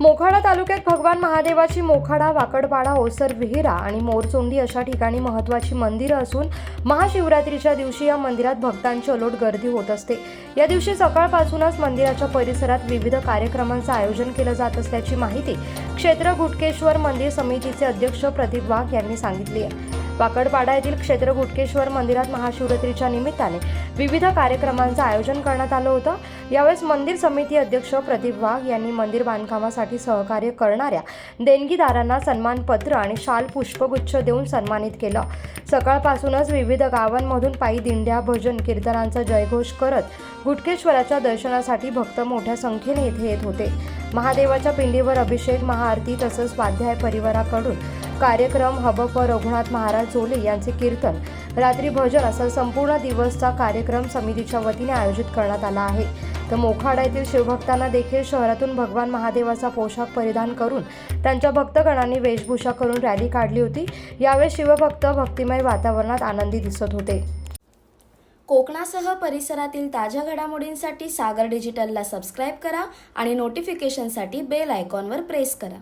मोखाडा तालुक्यात भगवान महादेवाची मोखाडा वाकडपाडा ओसर विहिरा आणि मोरचोंडी अशा ठिकाणी महत्त्वाची मंदिरं असून महाशिवरात्रीच्या दिवशी या मंदिरात भक्तांची अलोट गर्दी होत असते. या दिवशी सकाळपासूनच मंदिराच्या परिसरात विविध कार्यक्रमांचं आयोजन केलं जात असल्याची माहिती क्षेत्र गुटकेश्वर मंदिर समितीचे अध्यक्ष प्रदीप वाघ यांनी सांगितली आहे. वाकडपाडा येथील क्षेत्र गुटकेश्वर मंदिरात महाशिवरात्रीच्या निमित्ताने विविध कार्यक्रमांचं आयोजन करण्यात आलं होतं. यावेळेस मंदिर समिती अध्यक्ष प्रदीप वाघ यांनी मंदिर बांधकामासाठी सहकार्य करणाऱ्या देणगीदारांना सन्मानपत्र आणि शाल पुष्पगुच्छ देऊन सन्मानित केलं. सकाळपासूनच विविध गावांमधून पायी दिंड्या भजन कीर्तनांचा जयघोष करत गुटकेश्वराच्या दर्शनासाठी भक्त मोठ्या संख्येने इथे येत होते. महादेवाच्या पिंडीवर अभिषेक महाआरती तसंच स्वाध्याय परिवाराकडून कार्यक्रम हबप रघुनाथ महाराज झोले यांचे कीर्तन. रात्री भजन असा संपूर्ण दिवसचा कार्यक्रम समितीच्या वतीने आयोजित करण्यात आला आहे. तर मोखाडा येथील शिवभक्तांना देखील शहरातून भगवान महादेवाचा पोशाख परिधान करून त्यांच्या भक्तगणांनी वेशभूषा करून रॅली काढली होती. यावेळी शिवभक्त भक्तिमय वातावरणात आनंदी दिसत होते. कोकणासह परिसरातील ताज्या घडामोडींसाठी सागर डिजिटलला सबस्क्राईब करा आणि नोटिफिकेशनसाठी बेल आयकॉनवर प्रेस करा.